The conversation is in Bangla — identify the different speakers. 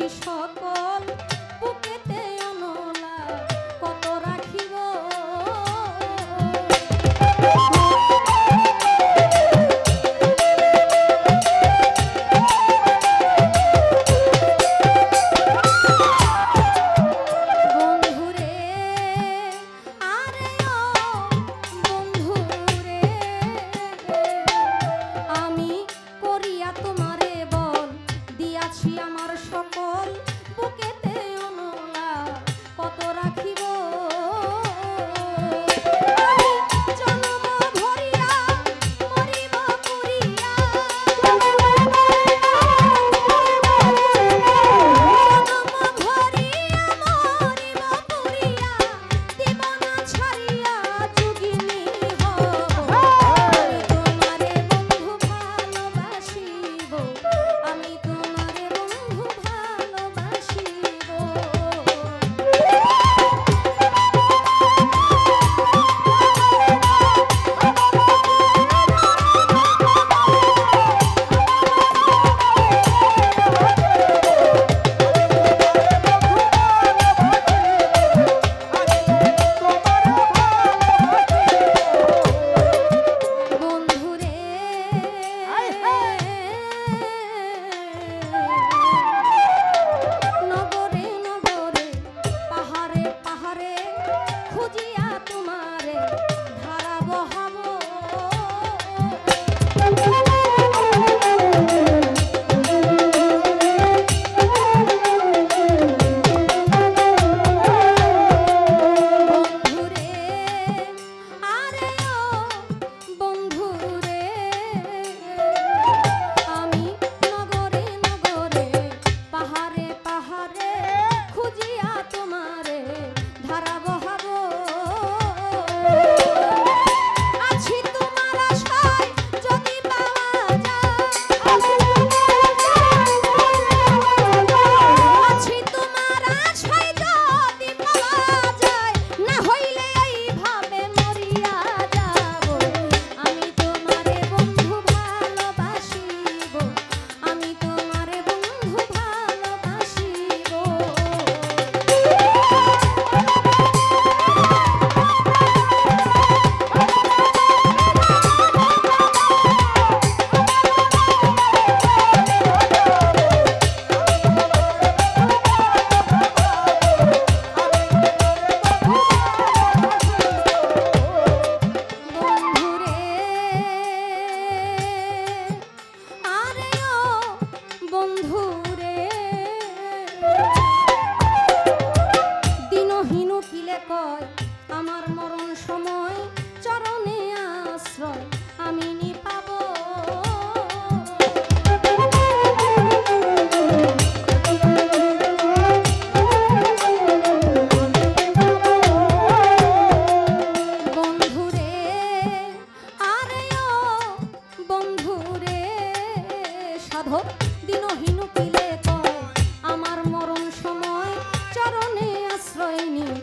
Speaker 1: শিশা ভয় আমার মরণ সময় চরণে আশ্রয়, আমি নিপাব। বন্ধুরে, আরে বন্ধুরে, সাধক দিনহীন পিলে কয় আমার মরণ সময় চরণে আশ্রয় নিয়ে।